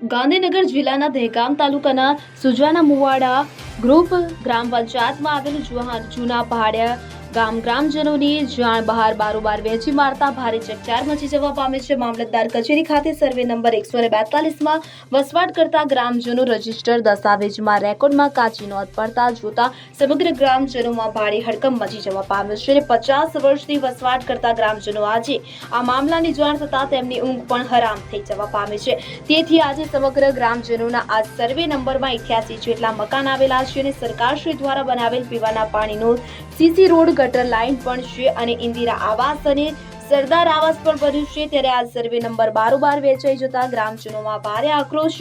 ગાંધીનગર જિલ્લાના દહેગામ તાલુકાના સુજાના મુવાડા ગ્રુપ ગ્રામ પંચાયતમાં આવેલું જુહાન જૂના પહાડિયા ગામ ગ્રામજનોની જાણ બહાર બારોબાર વેચી મારતા ભારે ચકચાર મચી જવા પામે છે મામલતદાર કચેરી ખાતે સર્વે નંબર એકસો ને બેતાલીસમાં વસવાટ કરતા ગ્રામજનો રજિસ્ટર દસ્તાવેજમાં રેકોર્ડમાં કાચી નોંધ પડતા જોતા સમગ્ર ગ્રામજનોમાં ભારે હડકંપ મચી જવા પામ્યો છે અને પચાસ વર્ષથી વસવાટ કરતા ગ્રામજનો આજે આ મામલાની જાણ થતાં તેમની ઊંઘ પણ હરામ થઈ જવા પામે છે. તેથી આજે સમગ્ર ગ્રામજનોના આ સર્વે નંબરમાં ઇઠ્યાસી જેટલા મકાન આવેલા છે અને સરકારશ્રી દ્વારા બનાવેલ પીવાના પાણીનો સીસી રોડ ગટર લાઇન પણ છે અને ઇન્દિરા આવાસ અને સરદાર આવાસ પણ બન્યું છે. ત્યારે આ સર્વે નંબર બારોબાર વેચાઈ જતા ગ્રામજનોમાં ભારે આક્રોશ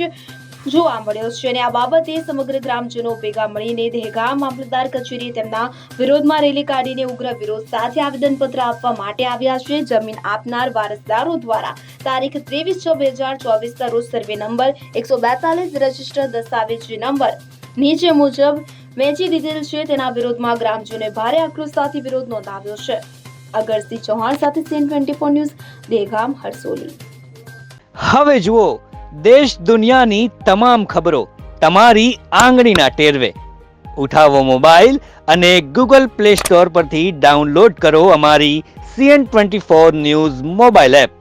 જોવા મળ્યો છે અને આ બાબતે સમગ્ર ગ્રામજનો ભેગા મળીને દહેગામ મામલતદાર કચેરીએ તેમના વિરોધમાં રેલી કાઢીને ઉગ્ર વિરોધ સાથે આવેદનપત્ર આપવા માટે આવ્યા છે. જમીન આપનાર વારસદારો દ્વારા તારીખ ત્રેવીસ છ બે હજાર ચોવીસના રોજ સર્વે નંબર એકસો બેતાલીસ રજિસ્ટર દસ્તાવેજ નંબર નીચે મુજબ વેચી દીધેલ છે, તેના વિરોધમાં ગ્રામજનોએ ભારે આક્રોશ સાથે વિરોધ નોંધાવ્યો છે. અગરસિંહ ચૌહાણ સાથે CN twenty four news, Degam, Harsoli. હવે જુઓ, દેશ દુનિયાની તમામ ખબરો તમારી આંગળીના ટેરવે. ઉઠાવો મોબાઈલ અને ગૂગલ પ્લે સ્ટોર પરથી ડાઉનલોડ કરો અમારી CN twenty four news mobile app.